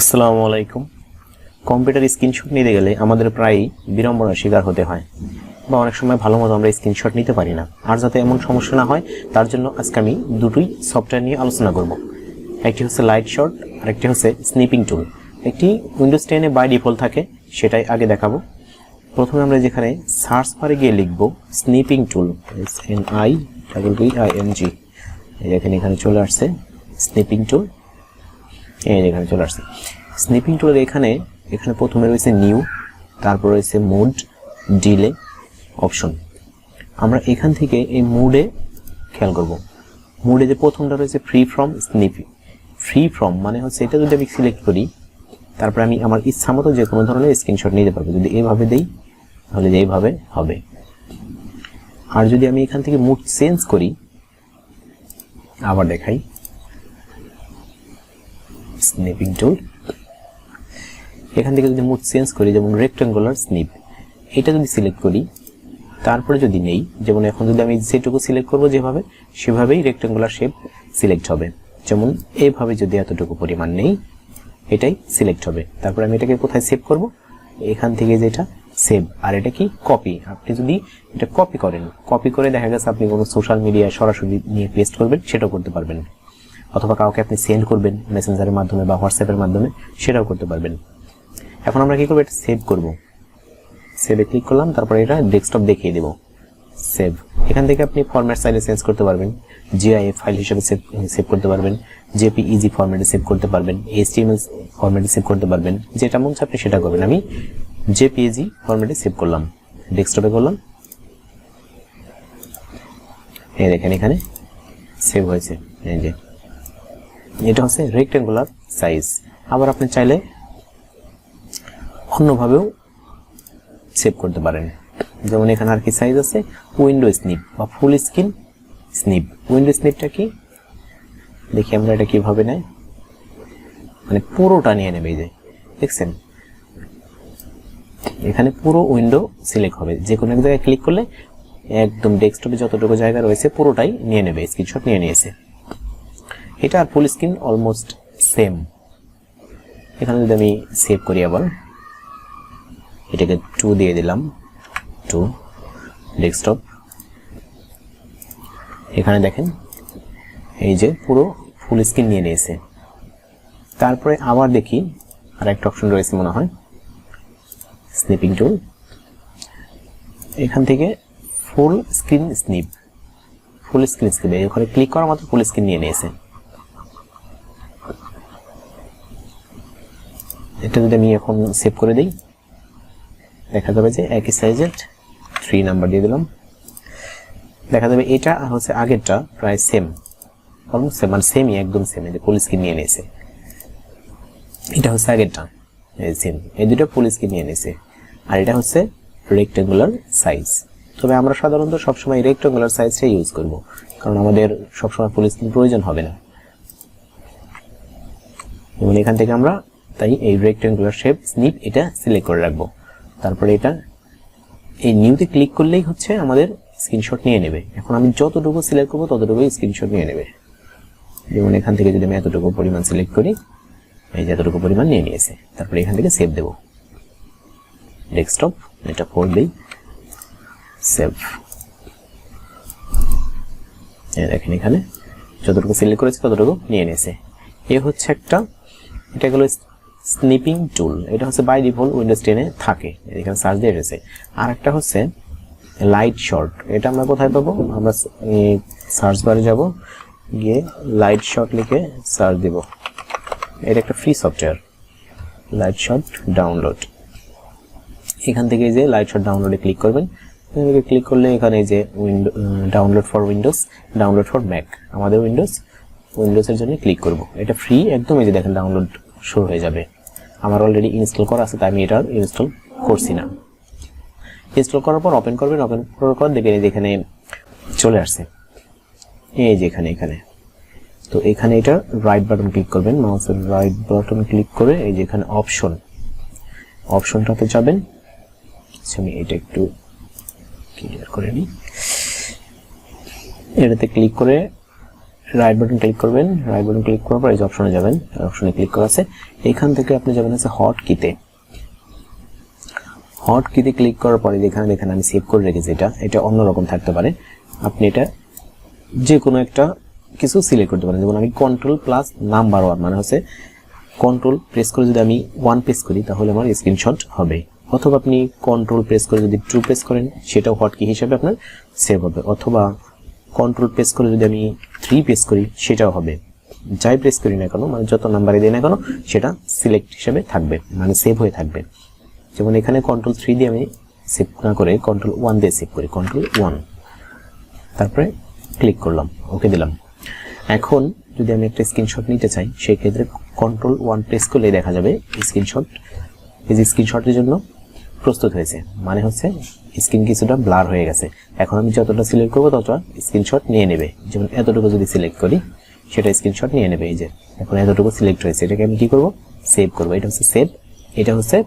আসসালামু আলাইকুম। Computer screenshot নিতে গেলে আমাদের প্রায়ই বিড়ম্বনার শিকার হতে হয় বা অনেক সময় ভালো মতো আমরা স্ক্রিনশট নিতে পারি না। আর যাতে এমন সমস্যা না হয়, তার জন্য আজকে আমি দুটোই সফটওয়্যার নিয়ে আলোচনা করব। একটি হচ্ছে লাইট শট আর একটি হচ্ছে স্নিপিং টুল একটি উইন্ডোজ টেনে বাই ডিফল্ট থাকে, সেটাই আগে দেখাবো। প্রথমে আমরা যেখানে সার্চ বারে গিয়ে লিখব snipping tool S N I double B I N G এখানে এখানে চলে আসছে স্নিপিং টুল এই এখানে চলে আসছে। স্নিপিং টুলের এখানে এখানে প্রথমে রয়েছে নিউ তারপর রয়েছে মুড ডিলে অপশন আমরা এখান থেকে এই মুডে খেয়াল করব। মুডে যে প্রথমটা রয়েছে free form snip free form মানে হচ্ছে এটা যদি আমি সিলেক্ট করি, তারপরে আমি আমার ইচ্ছা মতো যে কোনো ধরনের স্ক্রিনশট নিতে পারব। যদি এইভাবে দেই, তাহলে এইভাবে হবে। আর যদি আমি এখান থেকে মুড চেঞ্জ করি, আবার দেখাই। Snipping tool. এখান থেকে যদি মুড চেঞ্জ করি, যেমন রেক্টাঙ্গুলার স্নিপ এটা যদি সিলেক্ট করি, তারপরে যদি নেই, যেমন এখন যদি আমি যেটুকু সিলেক্ট করব যেভাবে, সেভাবেই রেক্টাঙ্গুলার শেপ সিলেক্ট হবে। যেমন এইভাবে যদি এতটুকু পরিমাণ নেই, এটাই সিলেক্ট হবে। তারপর আমি এটাকে কোথায় সেভ করব? এখান থেকে যেটা সেভ আর এটা কি? কপি আপনি যদি এটা কপি করেন কপি করে দেখা গেছে আপনি কোনো সোশ্যাল মিডিয়ায় সরাসরি নিয়ে পেস্ট করবেন, সেটাও করতে পারবেন। অথবা কাউকে আপনি সেন্ড করবেন মেসেঞ্জারের মাধ্যমে বা হোয়াটসঅ্যাপের মাধ্যমে, সেটাও করতে পারবেন। এখন আমরা কি করব? এটা সেভ করব। সেভে ক্লিক করলাম, তারপরে এটা ডেস্কটপ দেখিয়ে দেব। সেভ এখান থেকে আপনি ফরম্যাট চাইলে চেঞ্জ করতে পারবেন। জিআইএফ ফাইল হিসেবে সেভ সেভ করতে পারবেন। জেপিইজি ফরম্যাটে সেভ করতে পারবেন। এইচটিএমএল ফরম্যাটে সেভ করতে পারবেন। যেটা মন আপনি সেটা করবেন। আমি জেপিইজি ফরম্যাটে সেভ করলাম। ডেস্কটপে করলাম। এই দেখেন এখানে সেভ হয়েছে। এই যে এটা হচ্ছে রেক্টেঙ্গুলার সাইজ আবার আপনি চাইলে অন্যভাবেও সেভ করতে পারেন। যেমন এখানে আর কি সাইজ আছে? উইন্ডো স্নিপ বা ফুল স্ক্রিন স্নিপ উইন্ডো স্নিপটা কি? দেখি আমরা এটা কীভাবে নেয় মানে পুরোটা নিয়ে নেবে যে। দেখছেন? এখানে পুরো উইন্ডো সিলেক্ট হবে। যে কোনো এক জায়গায় ক্লিক করলে একদম ডেস্কটপে যতটুকু জায়গা রয়েছে পুরোটাই নিয়ে নেবে স্ক্রিনশট নিয়ে নিয়েছে। এটা আর ফুল স্ক্রিন অলমোস্ট সেম এখানে যদি আমি সেভ করি আবার, এটাকে টু দিয়ে দিলাম টু ডেস্কটপ এখানে দেখেন, এই যে পুরো ফুল স্ক্রিন নিয়ে নিয়েছে। তারপরে আবার দেখি আর একটা অপশন রয়েছে মনে হয় স্নিপিং টুল এখান থেকে full screen snip full screen snip ওখানে ক্লিক করা মাত্র ফুল স্ক্রিন নিয়ে নিয়েছে। এটা যদি আমি এখন সেভ করে দিই, দেখা যাবে যে একই সাইজের থ্রি নাম্বার দিয়ে দিলাম। দেখা যাবে এটা আর হচ্ছে আগেরটা প্রায় সেম অলমোস্ট সেম মানে সেমই একদম সেম এই যে ফুল স্ক্রিন নিয়ে নিয়েছে। এটা হচ্ছে আগেরটা, এই সেম এই দুটো ফুল স্ক্রিন নিয়ে নিয়েছে। আর এটা হচ্ছে রেক্টেঙ্গুলার সাইজ তবে আমরা সাধারণত সবসময় রেক্টেঙ্গুলার সাইজটাই ইউজ করব, কারণ আমাদের সবসময় ফুল স্ক্রিন প্রয়োজন হবে না। এবং এখান থেকে আমরা তাই এই রেক্টেঙ্গুলার শেপ স্নিপ এটা সিলেক্ট করে রাখব। তারপরে এটা এই নিউতে ক্লিক করলেই হচ্ছে আমাদের স্ক্রিনশট নিয়ে নেবে। এখন আমি যতটুকু সিলেক্ট করব ততটুকুই স্ক্রিনশট নিয়ে নেবে। যেমন এখান থেকে যদি আমি এতটুকু পরিমাণ সিলেক্ট করি, এই যে এতটুকু পরিমাণ নিয়ে নিয়েছে, তারপরে এখান থেকে সেভ দেব। ডেস্কটপ এটা ফোর দিই সেভ দেখেন এখানে, যতটুকু সিলেক্ট করেছে ততটুকু নিয়ে নিয়েছে। এ হচ্ছে একটা, এটা গেলো স্নিপিং টুল, এটা হচ্ছে বাই ডিফল্ট উইন্ডোজ টেনে থাকে, এখানে সার্চ দিয়ে রয়েছে আর একটা হচ্ছে লাইট শর্ট এটা আমরা কোথায় পাবো? আমরা সার্চ বারে যাব, গিয়ে লাইট শর্ট লিখে সার্চ দেব। এটা একটা free software Lightshot download এখান থেকে যে লাইট শর্ট ডাউনলোডে ক্লিক করবেন ক্লিক করলে এখানে যে window download for Windows download for Mac আমাদের উইন্ডোজ উইন্ডোজের জন্য ক্লিক করব। এটা ফ্রি একদম এই যে দেখেন ডাউনলোড শুরু হয়ে যাবে। আমার অলরেডি ইনস্টল করা আছে তাই আমি এটা ইনস্টল করছি না। ইনস্টল করার পর ওপেন করবেন ওপেন করার পর দেখবেন এই যেখানে চলে আসছে। এই যে এখানে এখানে। তো এখানে এটা রাইট বাটন ক্লিক করবেন মাউসের রাইট বাটন ক্লিক করে এই যে এখানে অপশন অপশনটাতে যাবেন। আচ্ছা, আমি এটা একটু ক্লিয়ার করে নিই। এটাতে ক্লিক করে রাইট বাটন ক্লিক করবেন। রাইট বাটন ক্লিক করার পর এই যে অপশনে যাবেন অপশনে ক্লিক করা আছে। এখান থেকে আপনি যাবেন আছে হট কিতে হট কিতে ক্লিক করার পরে যেখানে দেখেন আমি সেভ করে রেখেছি এটা এটা অন্যরকম থাকতে পারে। আপনি এটা যে কোনো একটা কিছু সিলেক্ট করতে পারেন। যেমন আমি কন্ট্রোল প্লাস নাম্বার ওয়ান মানে হচ্ছে কন্ট্রোল প্রেস করে যদি আমি ওয়ান প্রেস করি, তাহলে আমার স্ক্রিনশট হবে। অথবা আপনি কন্ট্রোল প্রেস করে যদি টু প্রেস করেন, সেটাও হটকি হিসাবে আপনার সেভ হবে। অথবা কন্ট্রোল প্রেস করে যদি আমি থ্রি প্রেস করি, সেটাও হবে। যাই প্রেস করি না কেন মানে যত নাম্বারে দিই না কেন, সেটা সিলেক্ট হিসেবে থাকবে মানে সেভ হয়ে থাকবে। যেমন এখানে কন্ট্রোল থ্রি দিয়ে আমি সেভ না করে কন্ট্রোল ওয়ান দিয়ে সেভ করি কন্ট্রোল ওয়ান তারপরে ক্লিক করলাম ওকে দিলাম। এখন যদি আমি একটা স্ক্রিনশট নিতে চাই সেই ক্ষেত্রে কন্ট্রোল ওয়ান প্রেস করলে দেখা যাবে স্ক্রিনশট এই যে স্ক্রিনশটের জন্য প্রস্তুত হয়েছে। মানে হচ্ছে স্ক্রিন কিছুটা ব্লার হয়ে গেছে। এখন আমি যতটা সিলেক্ট করব, ততটা স্ক্রিনশট নিয়ে নেবে। যেমন এতটুকু যদি সিলেক্ট করি, সেটা স্ক্রিনশট নিয়ে নেবে। এই যে, এখন এতটুকু সিলেক্ট হয়েছে। এটাকে আমি কি করব? সেভ করব। এটা হচ্ছে সেভ এটা হচ্ছে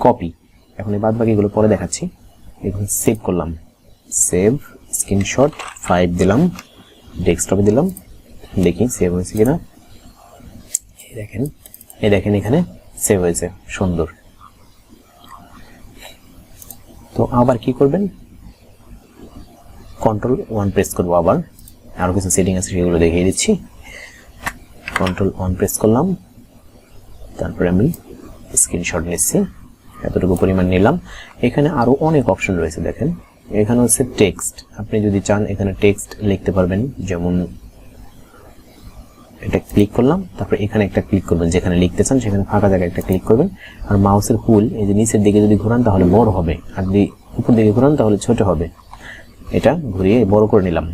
কপি এখন এই বাদ বাকিগুলো পরে দেখাচ্ছি। এখন সেভ করলাম। সেভ স্ক্রিনশট ফাইভ দিলাম। ডেস্কটপে দিলাম। দেখি সেভ হয়েছে কিনা। দেখেন, এই দেখেন এখানে সেভ হয়েছে। সুন্দর। তো আবার কি করবেন? কন্ট্রোল ওয়ান প্রেস করব আবার। আরও কিছু সেটিং আছে, সেগুলো দেখিয়ে দিচ্ছি। কন্ট্রোল ওয়ান প্রেস করলাম। তারপরে আমি স্ক্রিনশট নিচ্ছি। এতটুকু পরিমাণ নিলাম। এখানে আরও অনেক অপশন রয়েছে, দেখেন। এখানে হচ্ছে টেক্সট আপনি যদি চান, এখানে টেক্সট লিখতে পারবেন। যেমন এটা ক্লিক করলাম, তারপর এখানে একটা ক্লিক করবেন, যেখানে লিখতে চান সেখানে ফাঁকা জায়গায় একটা ক্লিক করবেন। আর মাউসের হুল, এই যে নিচের দিকে যদি ঘোরান তাহলে বড় হবে, আর যদি উপর দিকে ঘোরান তাহলে ছোট হবে। এটা ঘুরিয়ে বড় করে নিলাম।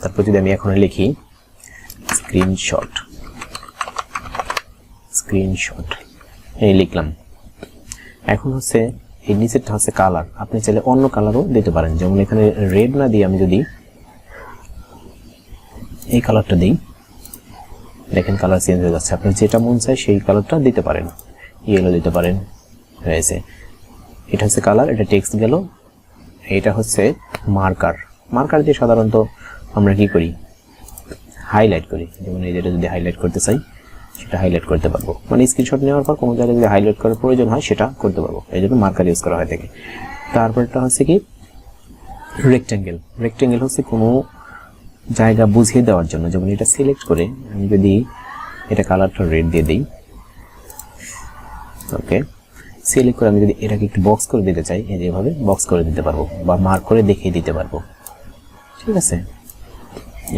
তারপর যদি আমি এখন লিখি স্ক্রিনশট স্ক্রিনশট এই লিখলাম। এখন হচ্ছে, এই নিচেরটা হচ্ছে কালার আপনি চাইলে অন্য কালারও দিতে পারেন। যেমন এখানে রেড না দিয়ে আমি যদি এই কালারটা দিই দেখেন কালার চেঞ্জ হয়ে যাচ্ছে। আপনার যেটা মন চায় সেই কালারটা দিতে পারেন। ইয়েলো দিতে পারেন। হয়েছে। এটা হচ্ছে কালার এটা টেক্সট গেল। এটা হচ্ছে মার্কার মার্কার দিয়ে সাধারণত আমরা কি করি? হাইলাইট করি। যেমন এই যেটা যদি হাইলাইট করতে চাই, সেটা হাইলাইট করতে পারব। মানে স্ক্রিনশট নেওয়ার পর কোনো জায়গায় যদি হাইলাইট করার প্রয়োজন হয়, সেটা করতে পারব। এই জন্য মার্কার ইউজ করা হয় থাকে তারপরটা হচ্ছে কি? রেক্ট্যাঙ্গেল রেক্ট্যাঙ্গেল হচ্ছে কোনো জায়গা বুঝিয়ে দেওয়ার জন্য, যেমন এটা সিলেক্ট করে আমি যদি এটা কালারটা রেড দিয়ে দিই ওকে সিলেক্ট করে আমি যদি এটাকে একটু বক্স করে দিতে চাই, এই যেভাবে বক্স করে দিতে পারব বা মার্ক করে দেখিয়ে দিতে পারব, ঠিক আছে?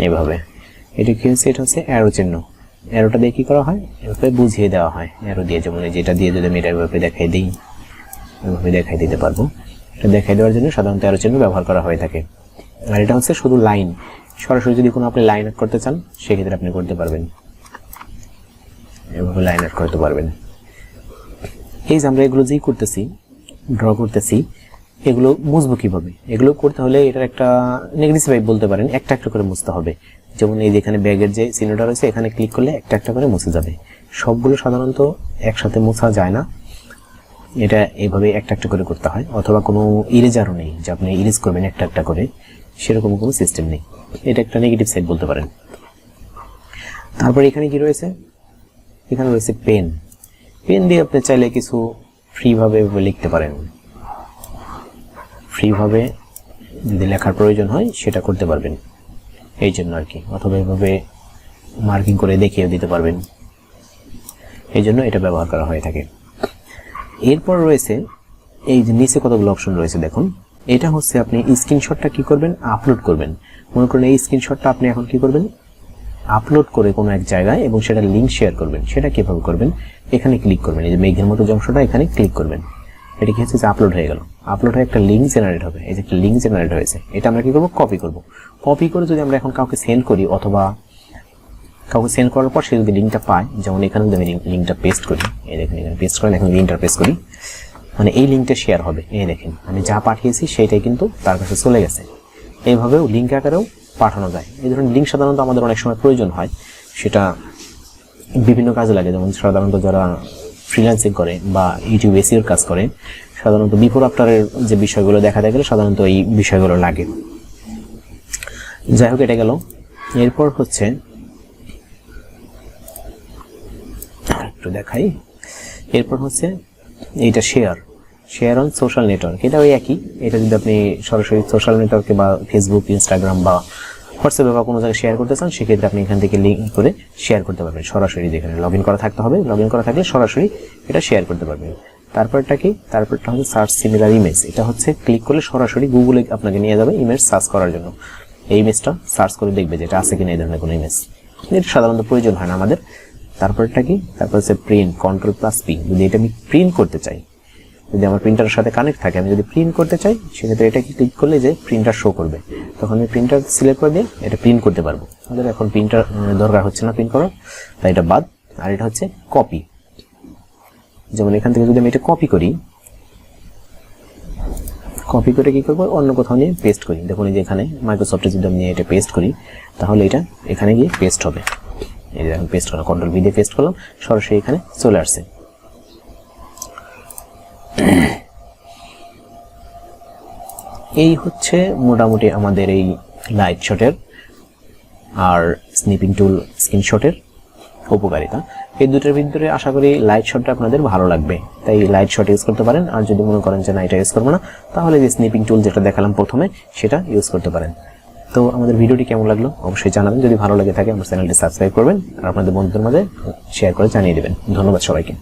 এইভাবে। এটা কি হচ্ছে? এটা হচ্ছে অ্যারো চিহ্ন। অ্যারোটা দিয়ে কী করা হয়? এভাবে বুঝিয়ে দেওয়া হয় অ্যারো দিয়ে। যেমন যেটা দিয়ে যদি আমি এটা এভাবে দেখাই দিই, এভাবে দেখাই দিতে পারব। এটা দেখাই দেওয়ার জন্য সাধারণত অ্যারো চিহ্ন ব্যবহার করা হয়ে থাকে। আর এটা হচ্ছে শুধু লাইন সরাসরি যদি কোনো আপনি লাইন আউট করতে চান, সেক্ষেত্রে আপনি করতে পারবেন। এভাবে লাইন আউট করতে পারবেন। এই যে আমরা এগুলো যেই করতেছি ড্র করতেছি, এগুলো মুছবো কীভাবে? এগুলো করতে হলে এটার একটা নেগেটিভ ভাইব বলতে পারেন, একটা একটা করে মুছতে হবে। যেমন এই যেখানে ব্যাগের যে চিহ্নটা রয়েছে এখানে ক্লিক করলে একটা একটা করে মুছে যাবে। সবগুলো সাধারণত একসাথে মোছা যায় না। এটা এভাবে একটা একটা করে করতে হয়, অথবা কোনো ইরেজারও নেই যে আপনি ইরেজ করবেন একটা একটা করে। সেরকম কোনো সিস্টেম নেই। এটা একটা নেগেটিভ সাইড বলতে পারেন। তারপরে এখানে কি রয়েছে? এখানে রয়েছে পেন পেন দিয়ে আপনি চাইলে কিছু ফ্রিভাবে লিখতে পারেন। ফ্রিভাবে যদি লেখার প্রয়োজন হয়, সেটা করতে পারবেন। এই জন্য আর কি। অথবা এভাবে মার্কিং করে দেখিয়ে দিতে পারবেন। এই জন্য এটা ব্যবহার করা হয়ে থাকে। এরপর রয়েছে, এই যে নিচে কতগুলো অপশন রয়েছে দেখুন। এটা হচ্ছে আপনি স্ক্রিনশটটা কি করবেন? আপলোড করবেন। মনে করেন এই স্ক্রিনশটটা আপনি এখন কি করবেন? আপলোড করে কোনো এক জায়গায় এবং সেটা লিঙ্ক শেয়ার করবেন। সেটা কীভাবে করবেন? এখানে ক্লিক করবেন। এই যে মেঘের মতো অংশটা, এখানে ক্লিক করবেন। এটা কি হচ্ছে? যে আপলোড হয়ে গেল। আপলোড হয়ে একটা লিঙ্ক জেনারেট হবে। এই যে একটা লিঙ্ক জেনারেট হয়েছে। এটা আমরা কি করব? কপি করব। কপি করে যদি আমরা এখন কাউকে সেন্ড করি অথবা কাউকে সেন্ড করার পর সে যদি লিঙ্কটা পায়, যেমন এখানে যদি আমি লিঙ্কটা পেস্ট করি, এই দেখেন, এখানে পেস্ট করেন, এখন লিঙ্কটা পেস্ট করি। মানে এই লিঙ্কটা শেয়ার হবে। এই দেখেন, আমি যা পাঠিয়েছি সেইটাই কিন্তু তার কাছে চলে গেছে। এইভাবেও লিঙ্ক আকারেও পাঠানো যায়। এই ধরনের লিঙ্ক সাধারণত আমাদের অনেক সময় প্রয়োজন হয়। সেটা বিভিন্ন কাজে লাগে। যেমন সাধারণত যারা ফ্রিল্যান্সিং করে বা ইউটিউব এসিওর কাজ করে, সাধারণত বিফোর আফটারের যে বিষয়গুলো দেখাতে গেলে সাধারণত এই বিষয়গুলো লাগে। যাই হোক, এটা গেল। এরপর হচ্ছে একটু দেখাই। এরপর হচ্ছে এইটা share share on social network এটা ওই একই। এটা যদি আপনি সরাসরি সোশ্যাল নেটওয়ার্কে বা ফেসবুক ইনস্টাগ্রাম বা হোয়াটসঅ্যাপে বা কোনো জায়গায় শেয়ার করতে চান, সেক্ষেত্রে আপনি এখান থেকে লিঙ্ক করে শেয়ার করতে পারবেন। সরাসরি যেখানে লগ করা থাকতে হবে। লগ করা থাকলে সরাসরি এটা শেয়ার করতে পারবেন। তারপরটা কি? তারপরটা হচ্ছে সার্চ সিমিলার ইমেজ এটা হচ্ছে ক্লিক করলে সরাসরি গুগলে আপনাকে নিয়ে যাবে ইমেজ সার্চ করার জন্য। এই ইমেজটা সার্চ করে দেখবে যে এটা আছে কিনা এই ধরনের কোনো ইমেজ এটা সাধারণত প্রয়োজন হয় না আমাদের। তারপরটা কি? তারপর হচ্ছে প্রিন্ট কন্ট্রোল প্লাস পি যদি এটা আমি প্রিন্ট করতে চাই, যদি আমার প্রিন্টারের সাথে কানেক্ট থাকে, আমি যদি প্রিন্ট করতে চাই, সেক্ষেত্রে এটাকে ক্লিক করলে যে প্রিন্টার শো করবে। তখন আমি প্রিন্টার সিলেক্ট করে দিয়ে এটা প্রিন্ট করতে পারব। আমাদের এখন প্রিন্টার দরকার হচ্ছে না প্রিন্ট করার। তাই এটা বাদ। আর এটা হচ্ছে কপি যেমন এখান থেকে যদি আমি এটা কপি করি কপি করে কি করব? অন্য কোথাও নিয়ে পেস্ট করি। দেখুন এই যে এখানে মাইক্রোসফটে যদি আমি এটা পেস্ট করি, তাহলে এটা এখানে গিয়ে পেস্ট হবে। এই যে এখন পেস্ট করলাম কন্ট্রোল ভি দিয়ে পেস্ট করলাম, সরাসরি এখানে চলে আসছে। এই হচ্ছে মোটামুটি আমাদের এই লাইট শটের আর স্নিপিং টুল স্ক্রিনশটের উপকারিতা। এই দুটোর ভিতরে আশা করি লাইট শটটা আপনাদের ভালো লাগবে। তাই লাইট শট ইউজ করতে পারেন, আর যদি মনে করেন যে না, এটা ইউজ করব না, তাহলে যে স্নিপিং টুল যেটা দেখালাম প্রথমে, সেটা ইউজ করতে পারেন। তো আমাদের ভিডিওটি কেমন লাগল অবশ্যই জানাবেন। যদি ভালো লাগে থাকে, আমার চ্যানেলটি সাবস্ক্রাইব করবেন। আর আপনাদের বন্ধুদের মধ্যে শেয়ার করে জানিয়ে দেবেন। ধন্যবাদ সবাইকে।